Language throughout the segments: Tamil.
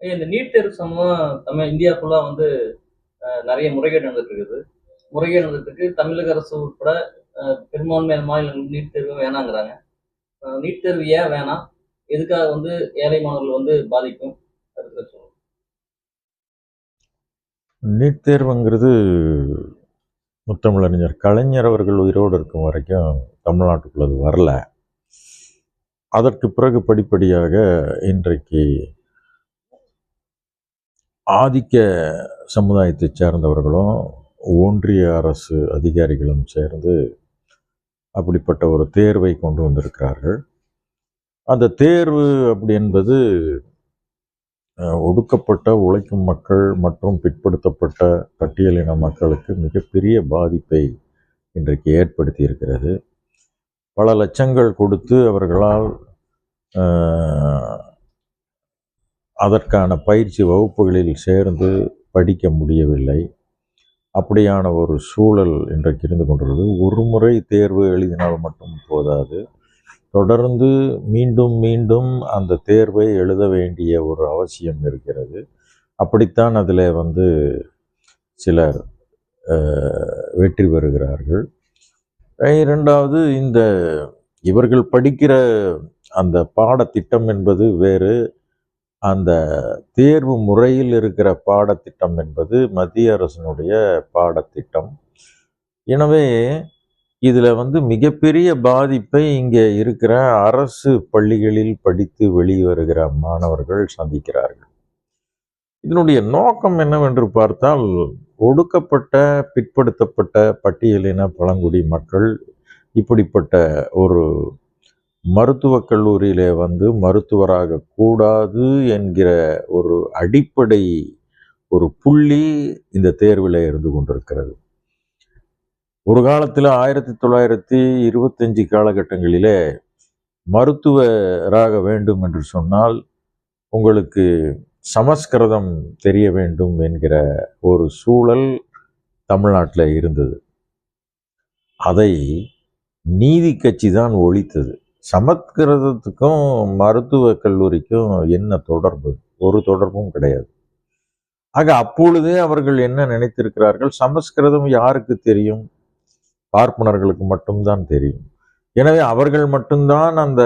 இந்த நீட் தேர்வு சம்பந்தமா தமிழ் இந்தியா ஃபுல்லா வந்து நிறைய முறைகேடு நடந்துட்டு இருக்குது முறைகேடு நடந்துட்டு தமிழக அரசு உட்பட பெரும்பான்மையான மாநிலங்கள் நீட் தேர்வு வேணாங்கிறாங்க. நீட் தேர்வு ஏன் வேணாம்? எதுக்காக வந்து ஏழை மாணவர்கள் வந்து பாதிக்கும்? நீட் தேர்வுங்கிறது முத்தமிழறிஞர் கலைஞர் அவர்கள் உயிரோடு இருக்கும் வரைக்கும் தமிழ்நாட்டுக்குள்ளது வரல. அதற்கு பிறகு படிப்படியாக இன்றைக்கு ஆதிக்க சமுதாயத்தைச் சேர்ந்தவர்களும் ஒன்றிய அரசு அதிகாரிகளும் சேர்ந்து அப்படிப்பட்ட ஒரு தேர்வை கொண்டு வந்திருக்கிறார்கள். அந்த தேர்வு அப்படி என்பது ஒடுக்கப்பட்ட உழைக்கும் மக்கள் மற்றும் பிற்படுத்தப்பட்ட பட்டியலின மக்களுக்கு மிகப்பெரிய பாதிப்பை இன்றைக்கு ஏற்படுத்தி இருக்கிறது பல லட்சங்கள் கொடுத்து அவர்களால் அதற்கான பயிற்சி வகுப்புகளில் சேர்ந்து படிக்க முடியவில்லை. அப்படியான ஒரு சூழல் இன்றைக்கு இருந்து கொண்டுள்ளது ஒரு முறை தேர்வு எழுதினால் மட்டும் போதாது. தொடர்ந்து மீண்டும் மீண்டும் அந்த தேர்வை எழுத வேண்டிய ஒரு அவசியம் இருக்கிறது. அப்படித்தான் அதில் வந்து சிலர் வெற்றி பெறுகிறார்கள். இரண்டாவது இந்த இவர்கள் படிக்கிற அந்த பாடத்திட்டம் என்பது வேறு. அந்த தேர்வு முறையில் இருக்கிற பாடத்திட்டம் என்பது மத்திய அரசினுடைய பாடத்திட்டம். எனவே இதில் வந்து மிகப்பெரிய பாதிப்பை இங்கே இருக்கிற அரசு பள்ளிகளில் படித்து வெளிவருகிற மாணவர்கள் சந்திக்கிறார்கள். இதனுடைய நோக்கம் என்னவென்று பார்த்தால் ஒடுக்கப்பட்ட பிற்படுத்தப்பட்ட பட்டியலின பழங்குடி மக்கள் இப்படிப்பட்ட ஒரு மருத்துவக் கல்லூரியிலே வந்து மருத்துவராக கூடாது என்கிற ஒரு அடிப்படை ஒரு புள்ளி இந்த தேர்வில் இருந்து கொண்டிருக்கிறது. ஒரு காலத்தில் ஆயிரத்தி தொள்ளாயிரத்தி இருபத்தஞ்சி காலகட்டங்களிலே மருத்துவராக வேண்டும் என்று சொன்னால் உங்களுக்கு சமஸ்கிருதம் தெரிய வேண்டும் என்கிற ஒரு சூழல் தமிழ்நாட்டில் இருந்தது. அதை நீதி கட்சி தான் ஒழித்தது. சமஸ்கிருதத்துக்கும் மருத்துவக் கல்லூரிக்கும் என்ன தொடர்பு? ஒரு தொடர்பும் கிடையாது. ஆக அப்பொழுதே அவர்கள் என்ன நினைத்திருக்கிறார்கள்? சமஸ்கிருதம் யாருக்கு தெரியும்? பார்ப்பனர்களுக்கு மட்டும்தான் தெரியும். எனவே அவர்கள் மட்டும்தான் அந்த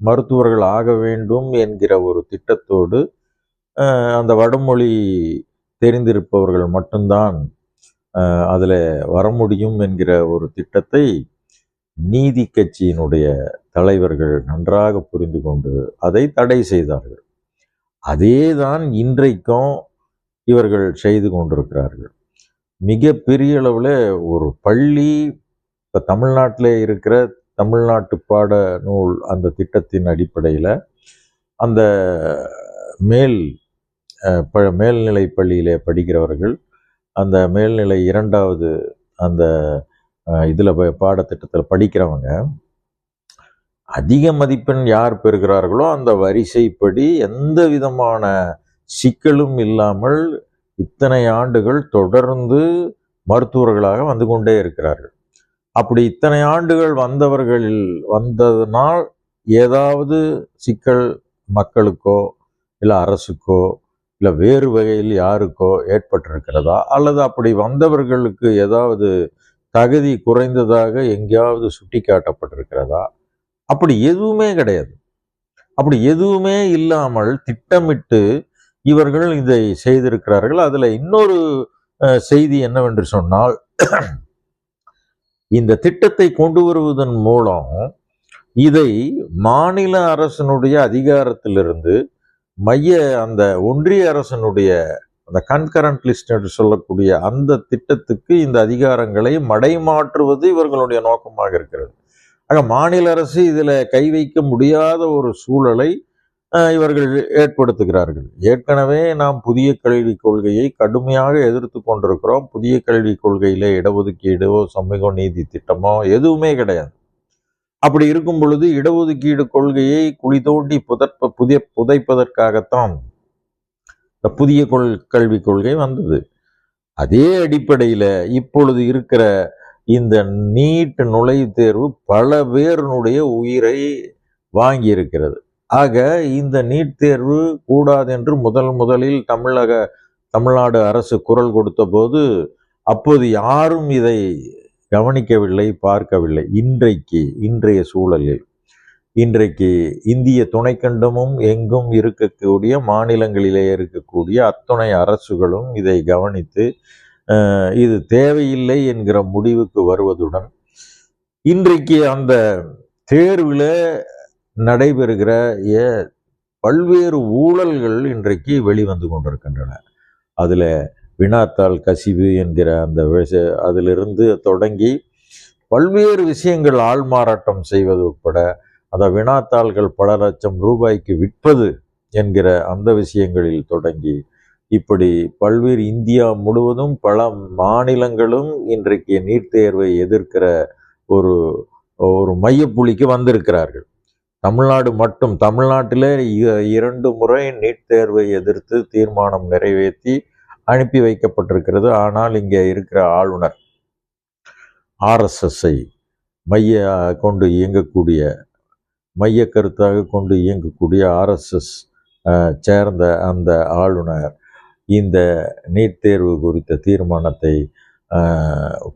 மருத்துவர்கள் ஆக வேண்டும் என்கிற ஒரு திட்டத்தோடு அந்த வடமொழி தெரிந்திருப்பவர்கள் மட்டும்தான் அதில் வர முடியும் என்கிற ஒரு திட்டத்தை நீதி கட்சியினுடைய தலைவர்கள் நன்றாக புரிந்து கொண்டு அதை தடை செய்தார்கள். அதேதான் இன்றைக்கும் இவர்கள் செய்து கொண்டிருக்கிறார்கள். மிக பெரிய அளவில் ஒரு பள்ளி இப்போ தமிழ்நாட்டில் இருக்கிற தமிழ்நாட்டு பாட நூல் அந்த திட்டத்தின் அடிப்படையில் அந்த மேல் ப மேல்நிலை பள்ளியிலே படிக்கிறவர்கள் அந்த மேல்நிலை இரண்டாவது அந்த இதில் பாடத்திட்டத்தில் படிக்கிறவங்க அதிக மதிப்பெண் யார் பெறுகிறார்களோ அந்த வரிசைப்படி எந்த விதமான சிக்கலும் இல்லாமல் இத்தனை ஆண்டுகள் தொடர்ந்து மருத்துவர்களாக வந்து கொண்டே இருக்கிறார்கள். அப்படி இத்தனை ஆண்டுகள் வந்தவர்களில் வந்ததனால் ஏதாவது சிக்கல் மக்களுக்கோ இல்லை அரசுக்கோ இல்லை வேறு வகையில் யாருக்கோ ஏற்பட்டிருக்கிறதா? அல்லது அப்படி வந்தவர்களுக்கு ஏதாவது தகுதி குறைந்ததாக எங்கேயாவது சுட்டி காட்டப்பட்டிருக்கிறதா அப்படி எதுவுமே கிடையாது. அப்படி எதுவுமே இல்லாமல் திட்டமிட்டு இவர்கள் இதை செய்திருக்கிறார்கள். அதில் இன்னொரு செய்தி என்னவென்று சொன்னால் இந்த திட்டத்தை கொண்டு வருவதன் மூலம் இதை மாநில அரசனுடைய அதிகாரத்திலிருந்து மைய அந்த ஒன்றிய அரசனுடைய அந்த கன்கரண்ட் லிஸ்ட் என்று சொல்லக்கூடிய அந்த திட்டத்துக்கு இந்த அதிகாரங்களை மடைமாற்றுவது இவர்களுடைய நோக்கமாக இருக்கிறது. ஆக மாநில அரசு இதில் கை வைக்க முடியாத ஒரு சூழலை இவர்கள் ஏற்படுத்துகிறார்கள். ஏற்கனவே நாம் புதிய கல்விக் கொள்கையை கடுமையாக எதிர்த்து கொண்டிருக்கிறோம். புதிய கல்விக் கொள்கையிலே இடஒதுக்கீடோ சமூக நீதி திட்டமோ எதுவுமே கிடையாது. அப்படி இருக்கும் பொழுது இடஒதுக்கீடு கொள்கையை குழி தோண்டி புதற்ப புதிய புதைப்பதற்காகத்தான் இந்த புதிய கொள் கல்விக் கொள்கை வந்தது. அதே அடிப்படையில் இப்பொழுது இருக்கிற இந்த நீட் நுழைவுத் தேர்வு பல பேருனுடைய உயிரை வாங்கி இருக்கிறது ஆக இந்த நீட் தேர்வு கூடாது என்று முதல் முதலில் தமிழக தமிழ்நாடு அரசு குரல் கொடுத்த போது அப்போது யாரும் இதை கவனிக்கவில்லை பார்க்கவில்லை. இன்றைக்கு இன்றைய சூழலில். இன்றைக்கு இந்திய துணைக்கண்டமும் எங்கும் இருக்கக்கூடிய மாநிலங்களிலே இருக்கக்கூடிய அத்துணை அரசுகளும் இதை கவனித்து இது தேவையில்லை என்கிற முடிவுக்கு வருவதுடன் இன்றைக்கு அந்த தேர்வில் நடைபெறுகிற ஏ- பல்வேறு ஊழல்கள் இன்றைக்கு வெளிவந்து கொண்டிருக்கின்றன. அதில் வினாத்தாள் கசிவு என்கிற அந்த விஷ அதிலிருந்து தொடங்கி பல்வேறு விஷயங்கள் ஆள்மாறாட்டம் செய்வது உட்பட அதை வினாத்தாள்கள் பல லட்சம் ரூபாய்க்கு விற்பது என்கிற அந்த விஷயங்களில் தொடங்கி இப்படி பல்வேறு இந்தியா முழுவதும் பல மாநிலங்களும் இன்றைக்கு நீட் தேர்வை எதிர்க்கிற ஒரு ஒரு மையப்புள்ளிக்கு வந்திருக்கிறார்கள். தமிழ்நாடு மட்டும் தமிழ்நாட்டிலே இ- இரண்டு முறை நீட் தேர்வை எதிர்த்து தீர்மானம் நிறைவேற்றி அனுப்பி வைக்கப்பட்டிருக்கிறது. ஆனால் இங்கே இருக்கிற ஆளுநர் ஆர்எஸ்எஸ்ஐ மைய கொண்டு இயங்கக்கூடிய மைய கருத்தாக கொண்டு இயங்கக்கூடிய ஆர்எஸ்எஸ் சேர்ந்த அந்த ஆளுநர் இந்த நீட் தேர்வு குறித்த தீர்மானத்தை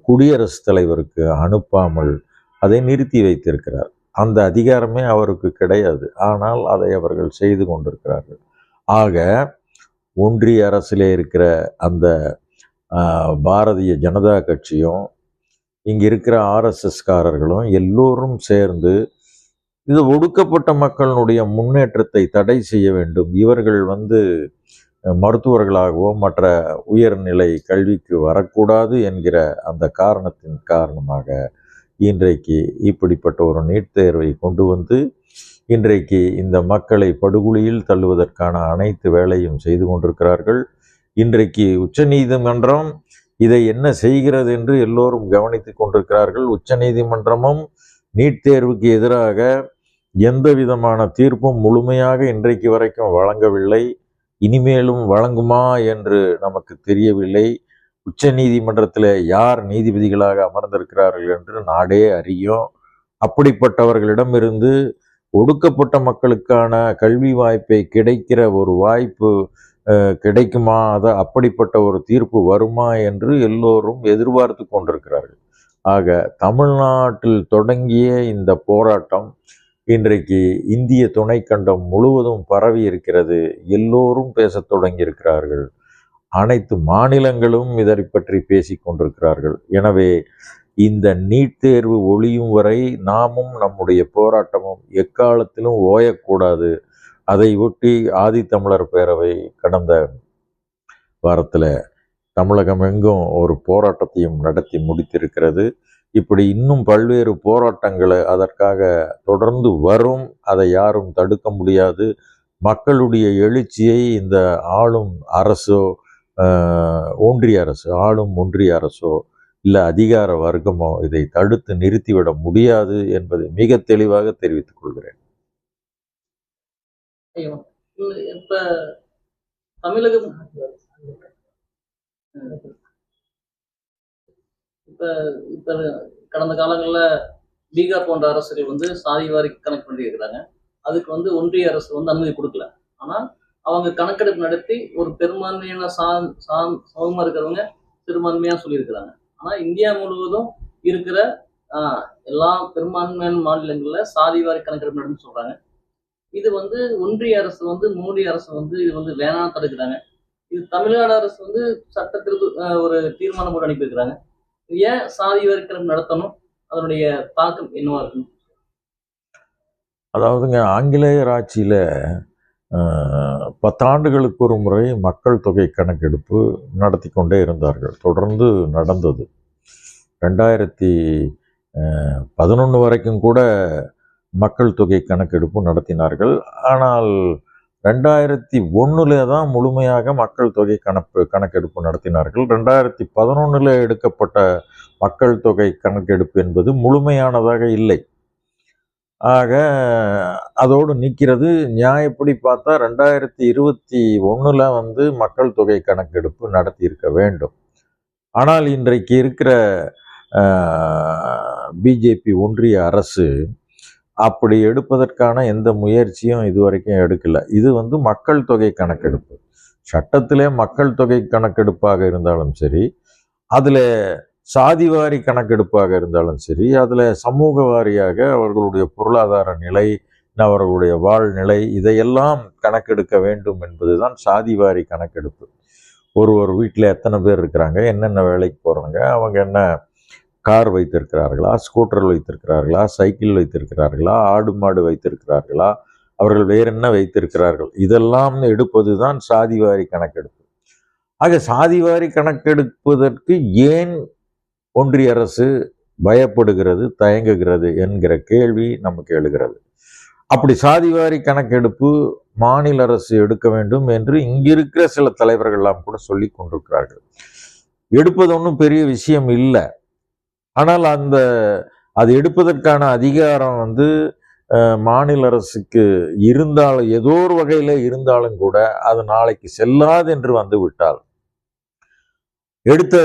குடியரசுத் தலைவருக்கு அனுப்பாமல் அதை நிறுத்தி வைத்திருக்கிறார். அந்த அதிகாரமே அவருக்கு கிடையாது. ஆனால் அதை அவர்கள் செய்து கொண்டிருக்கிறார்கள். ஆக ஒன்றிய அரசிலே இருக்கிற அந்த பாரதிய ஜனதா கட்சியும் இங்கே இருக்கிற ஆர்எஸ்எஸ்காரர்களும் எல்லோரும் சேர்ந்து இது ஒடுக்கப்பட்ட மக்களுடைய முன்னேற்றத்தை தடை செய்ய வேண்டும். இவர்கள் வந்து மருத்துவர்களாகவோ மற்ற உயர்நிலை கல்விக்கு வரக்கூடாது என்கிற அந்த காரணத்தின் காரணமாக இன்றைக்கு இப்படிப்பட்ட ஒரு நீட் தேர்வை கொண்டு வந்து இன்றைக்கு இந்த மக்களை படுகொலியில் தள்ளுவதற்கான அனைத்து வேலையும் செய்து கொண்டிருக்கிறார்கள். இன்றைக்கு உச்சநீதிமன்றம் இதை என்ன செய்கிறது என்று எல்லோரும் கவனித்து கொண்டிருக்கிறார்கள். உச்சநீதிமன்றமும் நீட் தேர்வுக்கு எதிராக எந்த விதமான தீர்ப்பும் முழுமையாக இன்றைக்கு வரைக்கும் வழங்கவில்லை. இனிமேலும் வழங்குமா என்று நமக்கு தெரியவில்லை. உச்ச நீதிமன்றத்தில் யார் நீதிபதிகளாக அமர்ந்திருக்கிறார்கள் என்று நாடே அறியும். அப்படிப்பட்டவர்களிடமிருந்து ஒடுக்கப்பட்ட மக்களுக்கான கல்வி வாய்ப்பை கிடைக்கிற ஒரு வாய்ப்பு அஹ், கிடைக்குமா? அது அப்படிப்பட்ட ஒரு தீர்ப்பு வருமா என்று எல்லோரும் எதிர்பார்த்து கொண்டிருக்கிறார்கள். ஆக தமிழ்நாட்டில் தொடங்கிய இந்த போராட்டம் இன்றைக்கு இந்திய துணைக்கண்டம் முழுவதும் பரவி இருக்கிறது. எல்லோரும் பேசத் தொடங்கி இருக்கிறார்கள் அனைத்து மாநிலங்களும் இதை பற்றி பேசிக் கொண்டிருக்கிறார்கள். எனவே இந்த நீட் தேர்வு ஒழியும் வரை நாமும் நம்முடைய போராட்டமும் எக்காலத்திலும் ஓயக்கூடாது. அதை ஒட்டி ஆதித்தமிழர் பேரவை கடந்த வாரத்தில் தமிழகம் எங்கும் ஒரு போராட்டத்தையும் நடத்தி முடித்திருக்கிறது. இப்படி இன்னும் பல்வேறு போராட்டங்களை அதற்காக தொடர்ந்து வரும். அதை யாரும் தடுக்க முடியாது. மக்களுடைய எழுச்சியை இந்த ஆளும் அரசோ ஒன்றிய அரசு ஆளும் ஒன்றிய அரசோ இல்லை அதிகார வர்க்கமோ இதை தடுத்து நிறுத்திவிட முடியாது என்பதை மிக தெளிவாக தெரிவித்துக் கொள்கிறேன். இப்ப தமிழகம் இப்போ இப்போ கடந்த காலங்களில் பீகார் போன்ற அரசுகள் வந்து சாதி வாரி கணக்கு பண்ணி இருக்கிறாங்க அதுக்கு வந்து ஒன்றிய அரசு வந்து அனுமதி கொடுக்கல. ஆனால் அவங்க கணக்கெடுப்பு நடத்தி ஒரு பெரும்பான்மையான சா சா சமூகமாக இருக்கிறவங்க பெரும்பான்மையாக சொல்லியிருக்கிறாங்க. ஆனால் இந்தியா முழுவதும் இருக்கிற எல்லா பெரும்பான்மையான மாநிலங்களில் சாதி வாரி கணக்கெடுப்பு நடந்து சொல்கிறாங்க இது வந்து ஒன்றிய அரசு வந்து மோடி அரசு வந்து இது வந்து வேணாம் தடுக்கிறாங்க. இது தமிழ்நாடு அரசு வந்து சட்டத்திற்கு ஒரு தீர்மானம் போட்டு அனுப்பியிருக்கிறாங்க. ஏன் சாதி வரிக்கணக்கு நடத்தணும்? அதனுடைய தாக்கம் என்னவா இருக்கும் அதாவதுங்க ஆங்கிலேயர் ஆட்சியில் பத்தாண்டுகளுக்கு ஒரு முறை மக்கள் தொகை கணக்கெடுப்பு நடத்தி கொண்டே இருந்தார்கள். தொடர்ந்து நடந்தது. ரெண்டாயிரத்தி பதினொன்று வரைக்கும் கூட மக்கள் தொகை கணக்கெடுப்பு நடத்தினார்கள். ஆனால் ரெண்டாயிரத்தி ஒன்றில் தான் முழுமையாக மக்கள் தொகை கணக்கு கணக்கெடுப்பு நடத்தினார்கள். ரெண்டாயிரத்தி பதினொன்றில் எடுக்கப்பட்ட மக்கள் தொகை கணக்கெடுப்பு என்பது முழுமையானதாக இல்லை. ஆக அதோடு நிற்கிறது. நியாயப்படி பார்த்தா ரெண்டாயிரத்தி இருபத்தி ஒன்றில் வந்து மக்கள் தொகை கணக்கெடுப்பு நடத்தியிருக்க வேண்டும். ஆனால் இன்றைக்கு இருக்கிற பிஜேபி ஒன்றிய அரசு அப்படி எடுப்பதற்கான எந்த முயற்சியும் இதுவரைக்கும் எடுக்கலை. இது வந்து மக்கள் தொகை கணக்கெடுப்பு. சட்டத்திலே மக்கள் தொகை கணக்கெடுப்பாக இருந்தாலும் சரி அதில் சாதிவாரி கணக்கெடுப்பாக இருந்தாலும் சரி அதில் சமூக வாரியாக அவர்களுடைய பொருளாதார நிலை அவர்களுடைய வாழ்நிலை இதையெல்லாம் கணக்கெடுக்க வேண்டும் என்பது தான் சாதிவாரி கணக்கெடுப்பு. ஒரு ஒரு வீட்டில் எத்தனை பேர் இருக்கிறாங்க என்னென்ன வேலைக்கு போகிறாங்க அவங்க என்ன கார் வைத்திருக்கிறார்களா? ஸ்கூட்டர் வைத்திருக்கிறார்களா? சைக்கிள் வைத்திருக்கிறார்களா? ஆடு மாடு வைத்திருக்கிறார்களா? அவர்கள் வேற என்ன வைத்திருக்கிறார்கள்? இதெல்லாம் எடுப்பது தான் சாதிவாரி கணக்கெடுப்பு. ஆக சாதிவாரி கணக்கெடுப்பதற்கு ஏன் ஒன்றிய அரசு பயப்படுகிறது தயங்குகிறது என்கிற கேள்வி நமக்கு எழுகிறது. அப்படி சாதிவாரி கணக்கெடுப்பு மாநில அரசு எடுக்க வேண்டும் என்று இங்கிருக்கிற சில தலைவர்கள்லாம் கூட சொல்லி கொண்டிருக்கிறார்கள். எடுப்பது ஒன்றும் பெரிய விஷயம் இல்லை. ஆனால் அந்த அது எடுப்பதற்கான அதிகாரம் வந்து அஹ், மாநில அரசுக்கு இருந்தாலும் ஏதோ ஒரு வகையில் இருந்தாலும் கூட அது நாளைக்கு செல்லாது என்று வந்து விட்டால். எடுத்த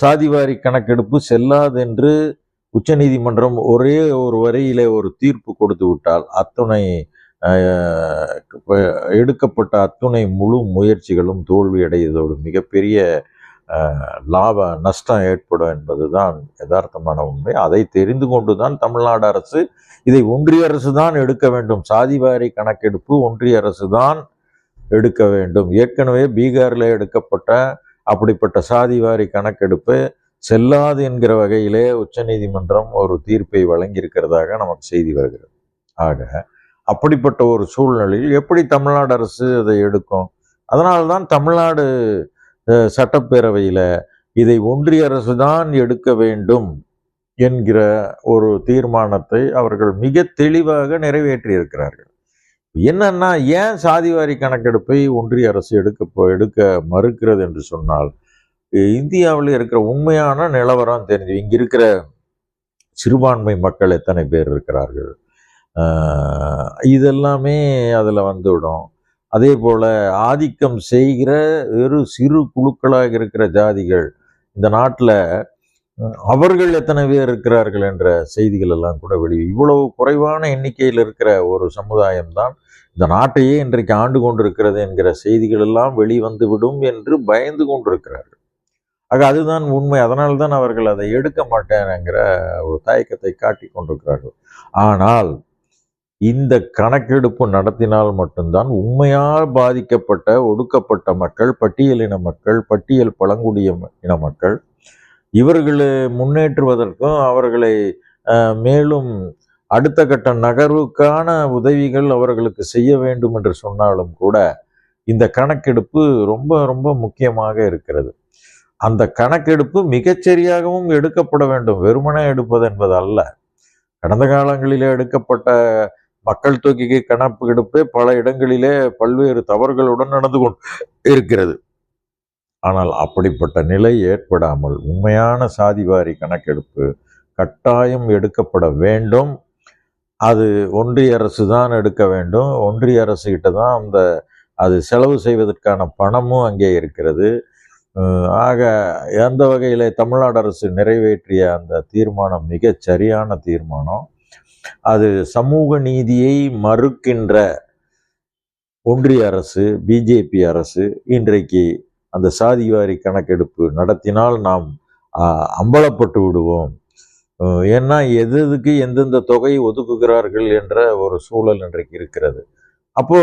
சாதிவாரி கணக்கெடுப்பு செல்லாது என்று உச்சநீதிமன்றம் ஒரே ஒரு வரியிலே ஒரு தீர்ப்பு கொடுத்து விட்டால் அத்துணை அஹ், எடுக்கப்பட்ட அத்துணை முழு முயற்சிகளும் தோல்வியடைவதோடு மிகப்பெரிய லாப நஷ்டம் ஏற்படும் என்பதுதான் யதார்த்தமான உண்மை. அதை தெரிந்து கொண்டுதான் தமிழ்நாடு அரசு இதை ஒன்றிய அரசு தான் எடுக்க வேண்டும். சாதிவாரி கணக்கெடுப்பு ஒன்றிய அரசு தான் எடுக்க வேண்டும். ஏற்கனவே பீகாரில் எடுக்கப்பட்ட அப்படிப்பட்ட சாதிவாரி கணக்கெடுப்பு செல்லாது என்கிற வகையிலே உச்சநீதிமன்றம் ஒரு தீர்ப்பை வழங்கியிருக்கிறதாக நமக்கு செய்தி வருகிறது. ஆக அப்படிப்பட்ட ஒரு சூழ்நிலையில் எப்படி தமிழ்நாடு அரசு அதை எடுக்கும்? அதனால்தான் தமிழ்நாடு சட்டப்பேரவையில் இதை ஒன்றிய அரசு தான் எடுக்க வேண்டும் என்கிற ஒரு தீர்மானத்தை அவர்கள் மிக தெளிவாக நிறைவேற்றி இருக்கிறார்கள் என்னன்னா ஏன் சாதிவாரி கணக்கெடுப்பை ஒன்றிய அரசு எடுக்க எடுக்க மறுக்கிறது என்று சொன்னால் இந்தியாவில் இருக்கிற உண்மையான நிலவரம் தெரிஞ்சு இங்கே இருக்கிற சிறுபான்மை மக்கள் எத்தனை பேர் இருக்கிறார்கள்? இதெல்லாமே அதில் வந்துவிடும். அதே போல ஆதிக்கம் செய்கிற வெறும் சிறு குழுக்களாக இருக்கிற ஜாதிகள் இந்த நாட்டில் அவர்கள் எத்தனை பேர் இருக்கிறார்கள் என்ற செய்திகள் எல்லாம் கூட வெளியே. இவ்வளவு குறைவான எண்ணிக்கையில் இருக்கிற ஒரு சமுதாயம்தான் இந்த நாட்டையே இன்றைக்கு ஆண்டு கொண்டிருக்கிறது என்கிற செய்திகள் எல்லாம் வெளிவந்து விடும் என்று பயந்து கொண்டிருக்கிறார்கள். ஆக அதுதான் உண்மை. அதனால்தான் அவர்கள் அதை எடுக்க மாட்டேங்கிற ஒரு தயக்கத்தை காட்டி கொண்டிருக்கிறார்கள். ஆனால் இந்த கணக்கெடுப்பு நடத்தினால் மட்டும்தான் உண்மையால் பாதிக்கப்பட்ட ஒடுக்கப்பட்ட மக்கள் பட்டியலின மக்கள் பட்டியல் பழங்குடிய இன மக்கள் இவர்களை முன்னேற்றுவதற்கும் அவர்களை அஹ், மேலும் அடுத்த கட்ட நகர்வுக்கான உதவிகள் அவர்களுக்கு செய்ய வேண்டும் என்று சொன்னாலும் கூட இந்த கணக்கெடுப்பு ரொம்ப ரொம்ப முக்கியமாக இருக்கிறது. அந்த கணக்கெடுப்பு மிகச்சரியாகவும் எடுக்கப்பட வேண்டும். வெறுமனே எடுப்பது என்பது அல்ல. கடந்த காலங்களிலே எடுக்கப்பட்ட மக்கள் தொகைக்கு கணக்கெடுப்பே பல இடங்களிலே பல்வேறு தவறுகளுடன் நடந்து கொண்டு இருக்கிறது. ஆனால் அப்படிப்பட்ட நிலை ஏற்படாமல் உண்மையான சாதிவாரி கணக்கெடுப்பு கட்டாயம் எடுக்கப்பட வேண்டும். அது ஒன்றிய அரசு தான் எடுக்க வேண்டும். ஒன்றிய அரசு கிட்ட தான் அந்த அது செலவு செய்வதற்கான பணமும் அங்கே இருக்கிறது. ஆக எந்த வகையில் தமிழ்நாடு அரசு நிறைவேற்றிய அந்த தீர்மானம் மிகச் சரியான தீர்மானம். அது சமூக நீதியை மறுக்கின்ற ஒன்றிய அரசு பிஜேபி அரசு இன்றைக்கு அந்த சாதிவாரி கணக்கெடுப்பு நடத்தினால் நாம் அம்பலப்பட்டு விடுவோம். ஏன்னா எது எதுக்கு எந்தெந்த தொகை ஒதுக்குகிறார்கள் என்ற ஒரு சூழல் இன்றைக்கு இருக்கிறது. அப்போ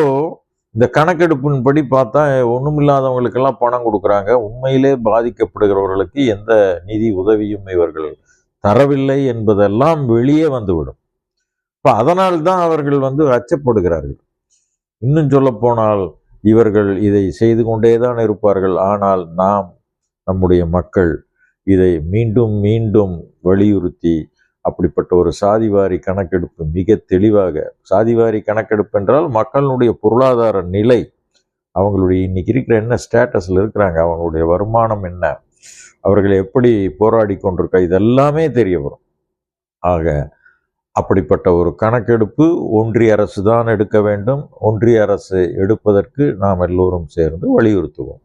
இந்த கணக்கெடுப்பின்படி பார்த்தா ஒண்ணுமில்லாதவங்களுக்கெல்லாம் பணம் கொடுக்குறாங்க. உண்மையிலே பாதிக்கப்படுகிறவர்களுக்கு எந்த நிதி உதவியும் இவர்கள் தரவில்லை என்பதெல்லாம் வெளியே வந்துவிடும். இப்போ அதனால்தான் அவர்கள் வந்து அச்சப்படுகிறார்கள். இன்னும் சொல்லப்போனால் இவர்கள் இதை செய்து கொண்டே தான் இருப்பார்கள். ஆனால் நாம் நம்முடைய மக்கள் இதை மீண்டும் மீண்டும் வலியுறுத்தி அப்படிப்பட்ட ஒரு சாதிவாரி கணக்கெடுப்பு மிக தெளிவாக சாதிவாரி கணக்கெடுப்பு என்றால் மக்களுடைய பொருளாதார நிலை அவங்களுடைய இன்னைக்கு இருக்கிற என்ன ஸ்டேட்டஸில் இருக்கிறாங்க அவங்களுடைய வருமானம் என்ன அவர்கள் எப்படி போராடி கொண்டிருக்க இதெல்லாமே தெரிய வரும். ஆக அப்படிப்பட்ட ஒரு கணக்கெடுப்பு ஒன்றிய அரசு தான் எடுக்க வேண்டும். ஒன்றிய அரசு எடுப்பதற்கு நாம் எல்லோரும் சேர்ந்து வலியுறுத்துவோம்.